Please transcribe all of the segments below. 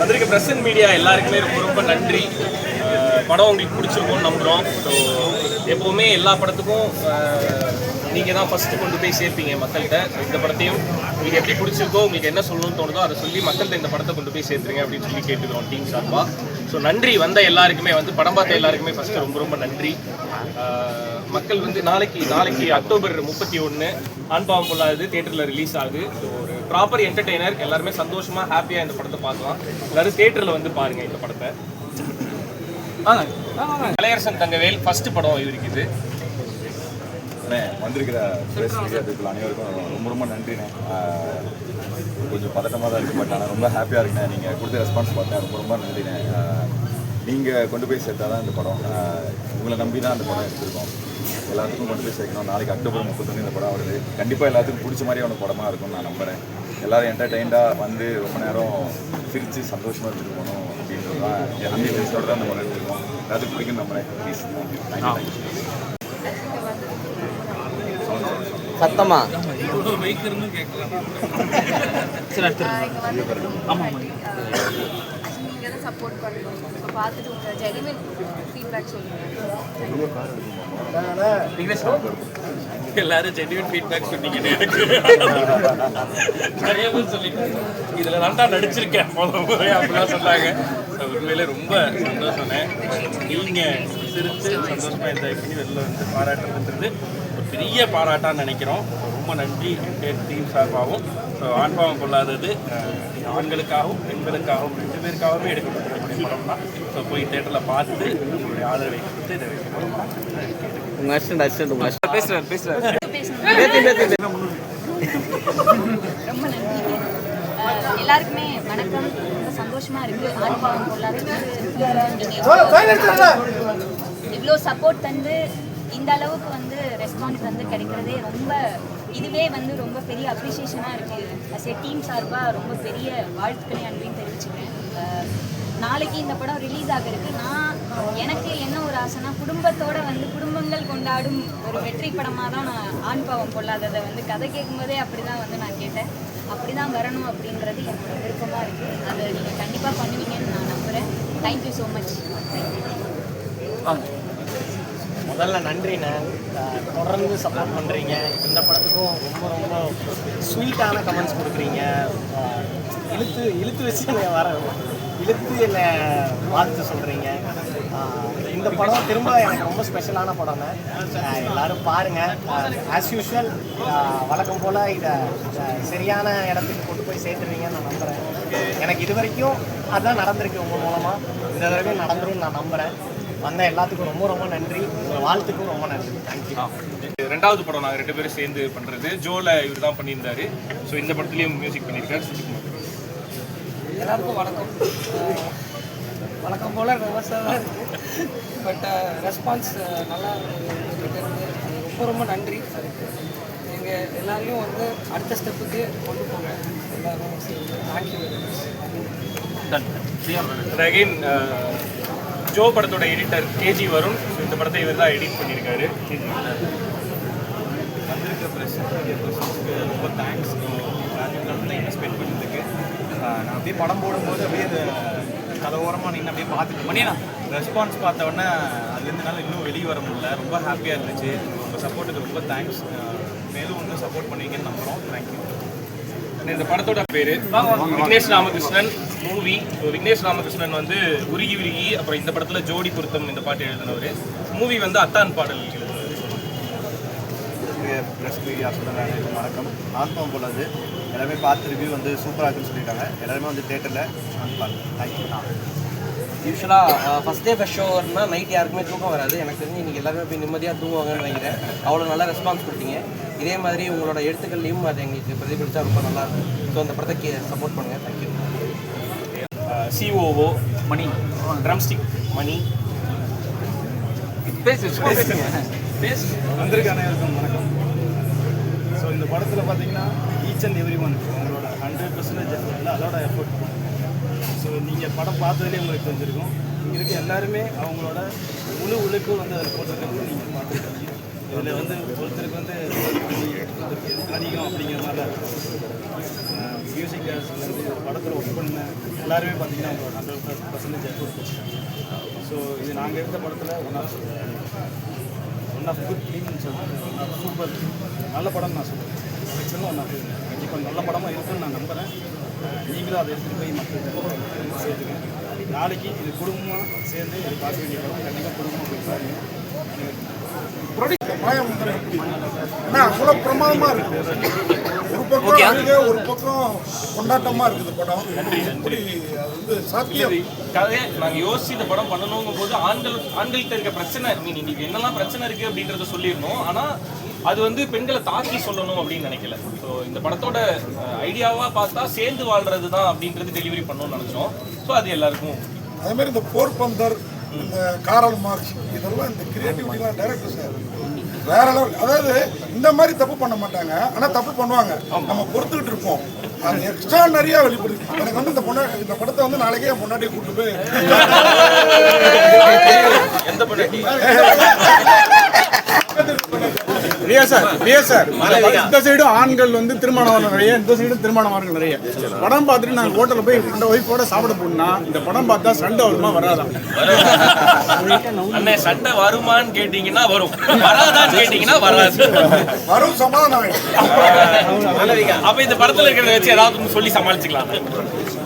வந்திருக்க press and media எல்லாருக்குமே ரொம்ப ரொம்ப நன்றி. படம் உங்களுக்கு பிடிச்சிருக்கும்னு நம்புகிறோம் ஸோ எப்போவுமே எல்லா படத்துக்கும் நீங்கள் தான் ஃபஸ்ட்டு கொண்டு போய் சேர்ப்பீங்க மக்கள்கிட்ட. இந்த படத்தையும் உங்களுக்கு எப்படி பிடிச்சிருக்கோ உங்களுக்கு என்ன சொல்லணும்னு தோணுதோ அதை சொல்லி மக்கள்கிட்ட இந்த படத்தை கொண்டு போய் சேர்த்துருங்க அப்படின்னு சொல்லி கேட்டுக்கிறோம் டீம் சார்பாக ஸோ நன்றி வந்த எல்லாருக்குமே வந்து படம் பார்த்த எல்லாருக்குமே ஃபஸ்ட்டு ரொம்ப ரொம்ப நன்றி. மக்கள் வந்து நாளைக்கு நாளைக்கு அக்டோபர் முப்பத்தி ஒன்று ஆண்பாவம் பொல்லாது தேட்டரில் ரிலீஸ் ஆகுது. ஸோ ஒரு ப்ராப்பர் என்டர்டெய்னர் எல்லாருமே சந்தோஷமாக ஹாப்பியாக இந்த படத்தை பார்க்கலாம். எல்லாரும் தேட்டரில் வந்து பாருங்கள் இந்த படத்தை. கலையரசன் தங்கவேல் ஃபர்ஸ்ட் படம் இவருக்கு இது அண்ணே வந்திருக்கிற ப்ரெஸ் அனைவருக்கும் ரொம்ப ரொம்ப நன்றிண்ணே. கொஞ்சம் பதட்டமாக தான் இருக்குது பட் ஆனால் ரொம்ப ஹாப்பியாக இருக்குண்ணே. நீங்கள் கொடுத்த ரெஸ்பான்ஸ் பார்த்தேன் ரொம்ப ரொம்ப நன்றிண்ணே. நீங்கள் கொண்டு போய் சேர்த்தா தான் இந்த படம் உங்களை நம்பி தான் அந்த படம் எடுத்திருக்கோம். எல்லாத்துக்கும் கொண்டு போய் சேர்க்கணும். நாளைக்கு அக்டோபர் முப்பத்தொன்று இந்த படம் வருது. கண்டிப்பாக எல்லாத்துக்கும் பிடிச்ச மாதிரியான படமாக இருக்கும்னு நான் நம்புகிறேன் எல்லாரும் என்டர்டெயின்டாக வந்து ரொம்ப நேரம் சிரித்து சந்தோஷமாக எடுத்துகிட்டு போகணும் அப்படின்றது தான் என் நம்பி பேசோட தான் படம் எடுத்துருக்கோம். எல்லாத்துக்கும் பிடிக்கும் நம்புறேன். ப்ளீஸ் தேங்க்யூ தேங்க்யூ சத்தமா? தான் சப்போர்ட் இப்போ பார்த்துட்டு ஃபீட்பேக் சொல்லுங்கள் எல்லாரும் ஜென்யூன் ஃபீட்பேக் சொன்னீங்க எனக்கு நிறைய பேர் சொல்லிட்டாங்க இதில் தான்டா நடிச்சிருக்கேன். முதல் முறை அப்படிலாம் சொன்னாங்க. உண்மையிலே ரொம்ப சந்தோஷம்னே நீங்கள் சிரித்து சந்தோஷமாக என்ஜாய் பண்ணி வெளில வந்து பாராட்டுறதுன்றது ஒரு பெரிய பாராட்டான்னு நினைக்கிறோம். ரொம்ப நன்றி என் டீம் சார்பாகவும். ஸோ ஆண்பாவம் கொள்ளாதது ஆண்களுக்காகவும் பெண்களுக்காகவும் ரெண்டு பேருக்காகவுமே எடுக்கப்பட்டிருக்கக்கூடிய படம் தான் ஸோ போய் தேட்டரில் பார்த்து உங்களுடைய ஆதரவை கொடுத்து இதை பேசணும் பேத்தி பேத்தி ரொம்ப நன்றி. எல்லாருக்குமே வணக்கம். ரொம்ப சந்தோஷமா இருக்கு. ஆண்பாவம் பொருளாதார இவ்வளோ சப்போர்ட் தந்து இந்த அளவுக்கு வந்து ரெஸ்பான்ஸ் வந்து கிடைக்கிறதே ரொம்ப இதுவே வந்து ரொம்ப பெரிய அப்ரிசியேஷனாக இருக்குது அஸ் ஏ டீம் சார்பாக ரொம்ப பெரிய வாழ்த்துக்களை அன்பையும் தெரிவிச்சுக்கிறேன். நாளைக்கு இந்த படம் ரிலீஸ் ஆகிறதுக்கு நான் எனக்கு என்ன ஒரு ஆசைனா குடும்பத்தோட வந்து குடும்பங்கள் கொண்டாடும் ஒரு வெற்றி படமாக தான் நான் ஆண் பாவம் கொள்ளாததை வந்து கதை கேட்கும்போதே அப்படி தான் வந்து நான் கேட்டேன். அப்படி தான் வரணும் அப்படின்றது என்னோட விருப்பமாக இருக்குது அதை நீங்கள் கண்டிப்பாக பண்ணுவீங்கன்னு நான் நம்புகிறேன் தேங்க்யூ ஸோ மச் தேங்க்யூ முதல்ல நன்றிண்ணே. தொடர்ந்து சப்போர்ட் பண்ணுறீங்க இந்த படத்துக்கும் ரொம்ப ரொம்ப ஸ்வீட்டான கமெண்ட்ஸ் கொடுக்குறீங்க. இழுத்து இழுத்து வச்சு என்னை வர இழுத்து என்னை வாழ்த்து சொல்கிறீங்க இந்த படம் திரும்ப எனக்கு ரொம்ப ஸ்பெஷலான படம் அஹ் எல்லாரும் பாருங்கள் ஆஸ் யூஷுவல் வழக்கம் போல் இதை சரியான இடத்துக்கு கொண்டு போய் சேர்த்துருவீங்கன்னு நான் நம்புகிறேன் எனக்கு இது வரைக்கும் அதான் நடந்திருக்கு உங்கள் மூலமாக இந்த வரைக்கும் நடந்துரும் நான் நம்புகிறேன் வந்த எல்லாத்துக்கும் ரொம்ப ரொம்ப நன்றி. உங்கள் வாழ்த்துக்கும் ரொம்ப நன்றி. தேங்க்யூ ரெண்டாவது படம் நாங்கள் ரெண்டு பேரும் சேர்ந்து பண்ணுறது ஜோல இவர் தான் பண்ணியிருந்தாரு. ஸோ இந்த படத்துலையும் மியூசிக் பண்ணியிருக்காரு சுஜிக்குமார் எல்லாருக்கும் வணக்கம். அஹ் வழக்கம் போல் தான் இருக்குது பட் ரெஸ்பான்ஸ் நல்லா ரொம்ப ரொம்ப நன்றி. எங்கள் எல்லாரையும் வந்து அடுத்த ஸ்டெப்புக்கு கொண்டு போங்க. எல்லாரும் தேங்க்யூ அகைன் ஜோ படத்தோட எடிட்டர் கேஜி வருண். ஸோ இந்த படத்தை இவர் தான் எடிட் பண்ணியிருக்காரு. வந்திருக்க ப்ரெஸ் ப்ரெஸ்ஸுக்கு ரொம்ப தேங்க்ஸ் டைம் ஸ்பெண்ட் பண்ணதுக்கு நான் அப்படியே படம் போடும்போது அப்படியே அந்த கதவோரமாக நின்று அப்படியே பார்த்துட்டு பண்ணியா ரெஸ்பான்ஸ் பார்த்த உடனே அதுலேருந்து என்னால் இன்னும் வெளியே வர முடியல. ரொம்ப ஹாப்பியாக இருந்துச்சு. உங்கள் சப்போர்ட்டுக்கு ரொம்ப தேங்க்ஸ் மேலும் இன்னும் சப்போர்ட் பண்ணுவீங்கன்னு நம்புகிறோம் தேங்க்யூ இந்த படத்தோட பேரு விக்னேஷ் ராமகிருஷ்ணன். மூவி விக்னேஷ் ராமகிருஷ்ணன் வந்து உருகி உருகி அப்புறம் இந்த படத்துல ஜோடி பொருத்தம் இந்த பாட்டு எழுதினவர். மூவி வந்து அத்தான் பாடல் ப்ரெஸ் மீடியா அனைவருக்கும் வணக்கம். ஆத்மம் போலது. எல்லாமே பார்த்து ரிவ்யூ வந்து சூப்பராக இருக்குன்னு சொல்லியிருக்காங்க. எல்லாருமே வந்து தேட்டரில் தேங்க்யூ யூஸ்வலாக ஃபஸ்ட் டே ஃபஸ்ட் ஷோனா நைட் யாருக்குமே தூக்கம் வராது. எனக்கு தெரிஞ்சு இன்றைக்கி எல்லாருமே போய் நிம்மதியாக தூங்குவாங்கன்னு நினைக்கிறேன். அவ்வளோ நல்லா ரெஸ்பான்ஸ் கொடுத்தீங்க. இதே மாதிரி உங்களோட எழுத்துக்கள்லையும் அது எங்களுக்கு பிரதிபலித்தா ரொம்ப நல்லா இருக்கும். ஸோ அந்த படத்தை சப்போர்ட் பண்ணுங்கள் thank you COO Mani. Drumstick Mani. வந்திருக்க அனைவருக்கும் வணக்கம். ஸோ இந்த படத்தில் பார்த்தீங்கன்னா ஈச் அண்ட் எவ்ரி ஒன் உங்களோட ஹண்ட்ரட் பர்சன்டேஜ் எஃபர்ட்டில் அதோட எஃபர்ட் ஸோ நீங்கள் படம் பார்த்ததுலேயே உங்களுக்கு தெரிஞ்சிருக்கும். இங்கே இருக்க எல்லாருமே அவங்களோட முழு உழைப்பு வந்து அதில் போட்டிருக்கிறது நீங்கள் பார்த்துருக்கீங்க. இதில் வந்து ஒருத்தருக்கு வந்து அதிகம் அப்படிங்கிறதுனால மியூசிக் டேரக்டர்லேருந்து படத்தில் ஒர்க் பண்ண எல்லாருமே பார்த்தீங்கன்னா அவங்களோட ஹண்ட்ரட் பர்சன்டேஜ் எஃபோர்ட் ஸோ இது நாங்கள் எடுத்த படத்தில் one of one of good ஃபிலிம்னு சொல்லுவேன் ஒன் ஆஃப் சூப்பர் நல்ல படம் நான் சொல்லுவேன் செலெக்ஷனில் ஒன் ஆஃப் கண்டிப்பாக நல்ல படமாக இருக்குன்னு நான் நம்புகிறேன் நீங்களும் அதை எடுத்துகிட்டு போய் மக்கள் சேர்த்துக்கேன் நாளைக்கு இது குடும்பமாக சேர்ந்து இது பார்க்க வேண்டிய படம். கண்டிப்பாக குடும்பமாக போய் பாருங்கள் அவ்வளோ பிரமாதமா இருக்கு. ஒரு பக்கம் அழுகை ஒரு பக்கம் கொண்டாட்டமா இருக்குது படம். எப்படி அது வந்து சாத்தியம்? கதையை நாங்கள் யோசிச்சு இந்த படம் பண்ணணுங்கும் போது ஆண்கள் ஆண்கள்கிட்ட இருக்க பிரச்சனை மீன் இன்னைக்கு என்னெல்லாம் பிரச்சனை இருக்கு அப்படின்றத சொல்லியிருந்தோம் ஆனா அது வந்து பெண்களை தாக்கி சொல்லணும் அப்படின்னு நினைக்கல. ஸோ இந்த படத்தோட ஐடியாவா பார்த்தா சேர்ந்து வாழ்றது தான் அப்படின்றது டெலிவரி பண்ணணும்னு நினைச்சோம். ஸோ அது எல்லாருக்கும் அதே மாதிரி இந்த போர்பந்தர் இந்த காரல் மார்க்ஸ் இதெல்லாம் இந்த கிரியேட்டிவிட்டிலாம் டைரக்டர் சார் வேற லெவல் அதாவது இந்த மாதிரி தப்பு பண்ண மாட்டாங்க. ஆனா தப்பு பண்ணுவாங்க. நம்ம பொறுத்துக்கிட்டு இருப்போம். அது எக்ஸ்ட்ரா நிறைய வெளிப்படுது. எனக்கு வந்து இந்த பொண்ணா இந்த படத்தை வந்து நாளைக்கே என் பொண்டாட்டியை கூட்டு போய் எந்த பொண்ணாட்டி ரியா சார்? Really sir? இந்த சைடும் ஆண்கள் வந்து திருமணம் நிறைய இந்த சைடும் திருமணம் நிறைய. படம் பார்த்துட்டு நாங்கள் ஹோட்டலில் போய் இந்த ஒய்ஃபோட சாப்பிட போனா இந்த படம் பார்த்தா சண்டை வருமா வராதா? அண்ணே சண்டை வருமான்னு கேட்டீங்கன்னா வரும். வராதான்னு கேட்டீங்கன்னா வராது. வரும் சமாதானம் ஆயிடும். அப்ப இந்த படத்துல இருக்கிறத வச்சு ஏதாவது ஒண்ணு சொல்லி சமாளிச்சுக்கலாம்.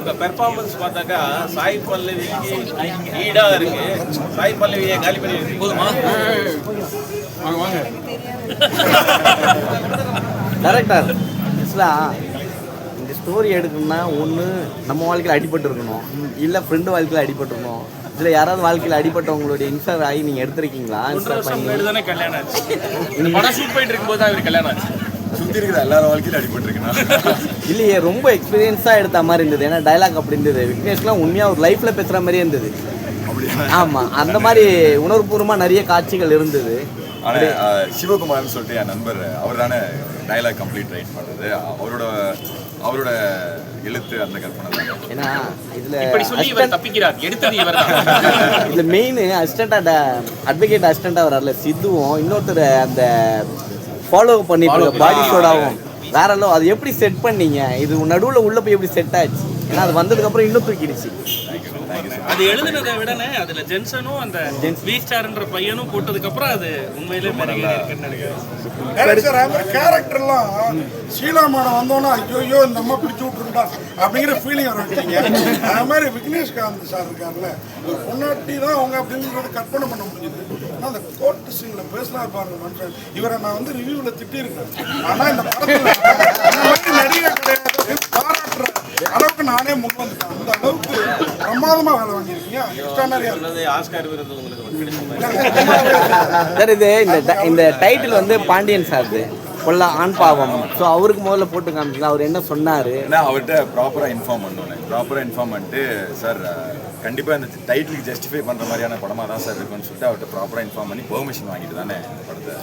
உங்க பெர்ஃபார்மன்ஸ் பார்த்தாக்கா சாய் பல்லவிக்கு ஈடா இருக்கு. சாய் பல்லவியை காலி பண்ணி போதுமா? வாங்க வாங்க. டேரக்டர் ஆக்சுவலாக இந்த ஸ்டோரி எடுக்கணும்னா ஒன்று நம்ம வாழ்க்கையில் அடிபட்டு இருக்கணும். இல்லை ஃப்ரெண்டு வாழ்க்கையில் அடிபட்டுருக்கணும் இதில் யாராவது வாழ்க்கையில் அடிபட்டவங்களுடைய இன்ஸ்டர் ஆகி நீங்கள் எடுத்திருக்கீங்களா? இன்ஸ்டர் பண்ணி கல்யாணம் ஆச்சு. இந்த படம் ஷூட் போயிட்டு இருக்கும்போது தான் இவர் கல்யாணம் ஆச்சு. சுற்றி இருக்கிற எல்லாரும் வாழ்க்கையிலும் அடிபட்டிருக்குண்ணா. இல்லையே ரொம்ப எக்ஸ்பீரியன்ஸாக எடுத்த மாதிரி இருந்தது. ஏன்னா டைலாக் அப்படி இருந்தது. விக்னேஷ்லாம் உண்மையாக ஒரு லைஃப்பில் பேசுகிற மாதிரியே இருந்தது. ஆமாம் அந்த மாதிரி உணர்வுபூர்வமாக நிறைய காட்சிகள் இருந்தது. ஆனால் அஹ், சிவகுமார்னு சொல்லிட்டு என் நண்பர் அவர் தானே டைலாக் கம்ப்ளீட் ரைட் பண்ணுறது அவரோட அவரோட எழுத்து அந்த கற்பனை தான். ஏன்னா இதில் இப்படி சொல்லி இவர் தப்பிக்கிறார். எடுத்தது இவர் இதுல மெயின் அசிஸ்டண்டா அட்வொகேட் அசிஸ்டண்டா வரார்ல சித்துவும் இன்னொருத்தர் அந்த ஃபாலோ பண்ணிட்டு பாடி ஷோடாவும் வேற லெவல் அது எப்படி செட் பண்ணீங்க? இது நடுவுல உள்ள போய் எப்படி செட் ஆச்சு? ஏன்னா அது வந்ததுக்கு அப்புறம் இன்னும் தூக்கிடுச்சு. அது எழுதுனதை விடனே அதுல ஜென்சனும் அந்த வி ஸ்டார்ன்ற பையனும் போட்டதுக்கு அப்புறம் அது உண்மையிலே கேரக்டர்லாம் ஷீலாமானம் வந்தோன்னா ஐயோ ஐயோ இந்த அம்மா பிடிச்சி விட்டுருண்டா அப்படிங்கிற ஃபீலிங் வர வச்சீங்க அது மாதிரி விக்னேஷ்காந்த் சார் இருக்கார்ல ஒரு பொன்னாட்டி தான் அவங்க அப்படிங்கிறது கற்பனை பண்ண முடியுது ஆனால் அந்த கோர்ட் சீனில் பேசினா பாருங்க மனுஷன். இவரை நான் வந்து ரிவ்யூவில் திட்டியிருக்கேன். ஆனால் இந்த படத்தில் இந்த மாதிரி நடிகை கிடையாது. அப்படின்னு பாராட்டுற அளவுக்கு நானே முன் வந்துட்டேன். அந்த அளவுக்கு பிரமாதமாக வேலை வாங்கியிருக்கீங்க. சார் இது இந்த ட- இந்த டைட்டில் வந்து பாண்டியன் சார்து கொல்ல ஆண் பாவம். ஸோ அவருக்கு முதல்ல போட்டு காமிச்சிங்களா அவர் என்ன சொன்னாரு. ஏன்னா அவர்கிட்ட ப்ராப்பராக இன்ஃபார்ம் பண்ணோன்னே ப்ராப்பராக இன்ஃபார்ம் பண்ணிட்டு சார் கண்டிப்பாக இந்த டைட்டிலுக்கு ஜஸ்டிஃபை பண்ணுற மாதிரியான படமாக தான் சார் இருக்குன்னு சொல்லிட்டு அவர்கிட்ட ப்ராப்பராக இன்ஃபார்ம் பண்ணி பெர்மிஷன் வாங்கிட்டு தானே படத்தை.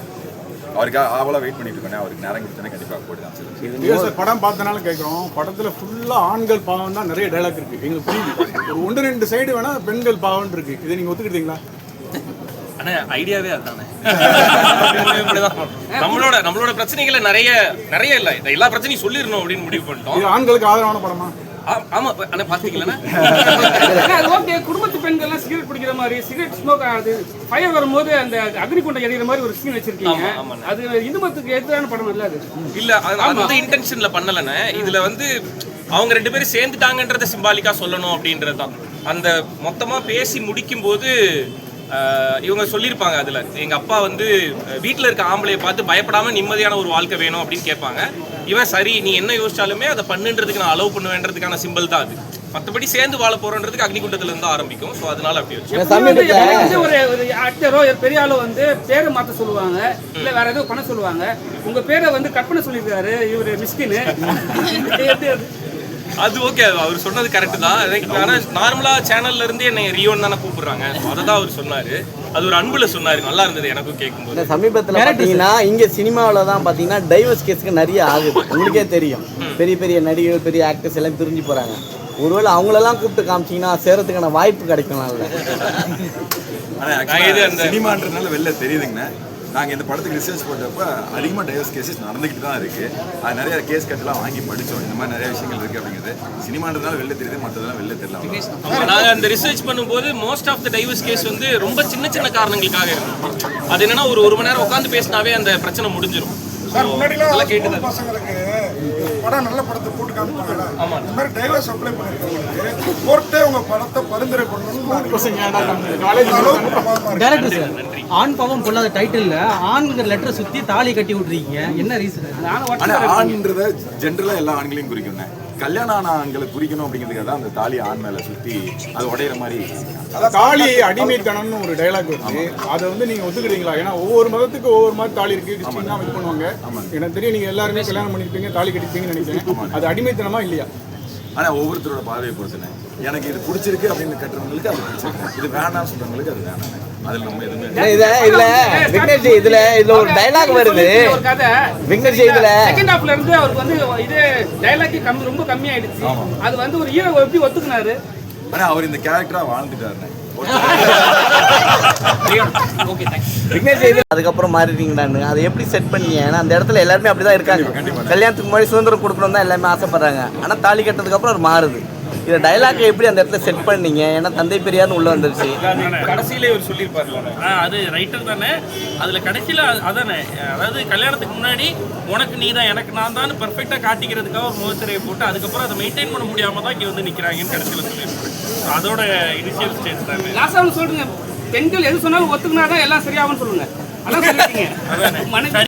அவருக்கு ஆவலாக வெயிட் பண்ணிட்டு இருக்கேன் அவருக்கு நேரம் கொடுத்தோன்னே கண்டிப்பாக போட்டு தான் சார் சார் படம் பார்த்தனால கேட்குறோம். படத்தில் ஃபுல்லாக ஆண்கள் பாவம் தான் நிறைய டைலாக் இருக்கு. எங்களுக்கு புரியுது. ஒரு ஒன்று ரெண்டு சைடு வேணா பெண்கள் பாவம்னு இருக்கு. இதை நீங்கள் ஒத்துக்கிட்டீங்களா? ஆனா ஐடியாவே அதுதானே. நம்மளோட நம்மளோட பிரச்சனைகளை நிறைய நிறைய இல்ல. இந்த எல்லா பிரச்சனையும் சொல்லிடணும் அப்படின்னு முடிவு பண்ணிட்டோம். இது ஆண்களுக்கு ஆதரவான படமா? ஆமா ஆனா பாத்தீங்களா அது ஓகே குடும்பத்து பெண்கள்லாம் சிகரெட் குடிக்கிற மாதிரி சிகரெட் ஸ்மோக் ஆகுது ஃபயர் வரும்போது அந்த அக்னி குண்டை எரியிற மாதிரி ஒரு சீன் வச்சிருக்கீங்க. அது இந்துமத்துக்கு எதிரான படம் இல்ல அது? இல்ல அது அது வந்து இன்டென்ஷன்ல பண்ணலண்ணே இதுல வந்து அவங்க ரெண்டு பேரும் சேர்ந்துட்டாங்கன்றத சிம்பாலிக்கா சொல்லணும் அப்படின்றது தான் அந்த மொத்தமா பேசி முடிக்கும் போது இவங்க சொல்லியிருப்பாங்க அதுல. எங்க அப்பா வந்து வீட்ல இருக்க ஆம்பளைய பார்த்து பயப்படாம நிம்மதியான ஒரு வாழ்க்கை வேணும் அப்படின்னு கேட்பாங்க. இவன் சரி நீ என்ன யோசிச்சாலுமே அதை பண்ணுன்றதுக்கு நான் அலோவ் பண்ணுவேன்றதுக்கான சிம்பிள் தான் அது. மற்றபடி சேர்ந்து வாழ போறோன்றதுக்கு அக்னிகுண்டத்துல இருந்து ஆரம்பிக்கும். ஸோ அதனால அப்படி வச்சு. ஒரு ஆக்டரோ பெரிய ஆளோ வந்து பேரை மாத்த சொல்லுவாங்க. இல்ல வேற ஏதோ பண்ண சொல்லுவாங்க. உங்க பேரை வந்து கற்பனை சொல்லியிருக்காரு இவரு மிஸ்கின்னு. அது? அது ஓகே அவர் சொன்னது கரெக்ட் தான். எனக்கு ஆனா நார்மலா சேனல்ல இருந்து என்னை ரியோன் தானே கூப்பிடுறாங்க. அதை தான் அவர் சொன்னாரு. அது ஒரு அன்புல சொன்னாரு. நல்லா இருந்தது எனக்கும் கேட்கும்போது. இந்த சமீபத்தில் பார்த்தீங்கன்னா இங்கே சினிமாவில் தான் பார்த்தீங்கன்னா டைவர்ஸ் கேஸுக்கு நிறைய ஆகுது. உங்களுக்கே தெரியும். பெரிய பெரிய நடிகர்கள் பெரிய ஆக்டர்ஸ் எல்லாம் பிரிஞ்சு போகிறாங்க ஒருவேளை அவங்களெல்லாம் கூப்பிட்டு காமிச்சிங்கன்னா சேரத்துக்கான வாய்ப்பு கிடைக்கலாம்ல ஆனால் நான் இது அந்த- சினிமான்றதுனால வெளில தெரியுதுங்கண்ணா. நாங்கள் இந்த படத்துக்கு ரிசர்ச் பண்ணுறப்ப அதிகமாக டைவர்ஸ் கேசஸ் நடந்துக்கிட்டு தான் இருக்குது அது நிறைய கேஸ் கட்டெல்லாம் வாங்கி படித்தோம் இந்த மாதிரி நிறைய விஷயங்கள் இருக்குது அப்படிங்கிறது. சினிமான்றதுனால வெளில தெரியுது மற்றதெல்லாம் வெளில தெரியல அவ்வளவுதான். ஆமா, நாங்க அந்த ரிசர்ச் பண்ணும்போது most of the divorce case வந்து ரொம்ப சின்ன சின்ன காரணங்களுக்காக இருக்கும் அது என்னன்னா ஒரு ஒரு மணி நேரம் உட்காந்து பேசினாவே அந்த பிரச்சனை முடிஞ்சிடும் கேட்டு படம் நல்ல படத்தை போட்டு இந்த மாதிரி டைவர்ஸ் அப்ளை பண்ணிருக்கவங்களுக்கு கோர்ட்டே உங்க படத்தை பரிந்துரை சார் ஆண் பாவம் பொல்லாத டைட்டில்ல ஆண்கிற லெட்டரை சுத்தி தாலி கட்டி விட்றீங்க என்ன ரீசன் ஆண்ன்றத ஜென்ரலாக எல்லா ஆண்களையும் குறிக்கும்ண்ணே கல்யாணம் ஆன ஆண்களை குறிக்கணும் அப்படிங்கிறதுக்காக தான் அந்த தாலி ஆண் மேலே சுற்றி அது உடையிற மாதிரி தாலி அடிமைத்தனம்னு ஒரு டைலாக் வருது அதை வந்து நீங்க ஒத்துக்கிறீங்களா? ஏன்னா ஒவ்வொரு மதத்துக்கு ஒவ்வொரு மாதிரி தாலி இருக்கு. டிஸ்டிங்னா இது பண்ணுவாங்க. எனக்கு தெரியும் நீங்க எல்லாருமே கல்யாணம் பண்ணிருப்பீங்க தாலி கட்டிப்பீங்கன்னு நினைக்கிறேன். அது அடிமைத்தனமா இல்லையா? ஆனால் ஒவ்வொருத்தரோட பார்வையை பொறுத்துனேன் எனக்கு இது பிடிச்சிருக்கு அப்படின்னு கட்டுறவங்களுக்கு அது பிடிச்சிருக்கு. இது வேணாம்னு சொல்றவங்களுக்கு அது வேணாம். அதில் நம்ம எதுவுமே இத இதுல விக்னேஷ் இதுல இதுல ஒரு டைலாக் வருது. ஒரு கதை விக்னேஷ் இதுல. செகண்ட் ஹாஃப்ல இருந்து அவருக்கு வந்து இது டைலாக் கம்மி ரொம்ப கம்மியாயிடுச்சு. அது வந்து ஒரு ஹீரோ எப்படி ஒத்துக்குனாரு? ஆனால் அவர் இந்த கேரக்டராக வாழ்ந்துட்டாருண்ணே அதுக்கப்புறம் மாறிட்டீங்களான்னு. அதை எப்படி செட் பண்ணீங்க? ஏன்னா அந்த இடத்துல எல்லாருமே அப்படிதான் இருக்காங்க. கல்யாணத்துக்கு முன்னாடி சுதந்திரம் கொடுக்கணும் தான் எல்லாமே ஆசைப்படுறாங்க. ஆனா தாலி கட்டதுக்கு அப்புறம் அது மாறுது. இதை டைலாக் எப்படி அந்த இடத்துல செட் பண்ணீங்க? ஏன்னா தந்தை பெரியார்னு உள்ள வந்துருச்சு. கடைசியில இவர் சொல்லியிருப்பாரு. அது ரைட்டர் தானே. அதில் கடைசியில் அதானே. அதாவது கல்யாணத்துக்கு முன்னாடி உனக்கு நீ தான் எனக்கு நான் தான் பர்ஃபெக்டாக காட்டிக்கிறதுக்காக ஒரு முகத்திரையை போட்டு அதுக்கப்புறம் அதை மெயின்டைன் பண்ண முடியாம தான் இங்கே வந்து நிற்கிறாங்கன்னு கடைசியில் சொல்லியிருப்பாரு. அதோட இனிஷியல் ஸ்டேஜ் தானே? லாஸ்டா சொல்லுங்க. பெண்கள் எது சொன்னாலும் ஒத்துக்குனாதான் எல்லாம் சரியாகும்னு சொல்லுங்க. அதான் சொல்லிட்டீங்க. மனைவி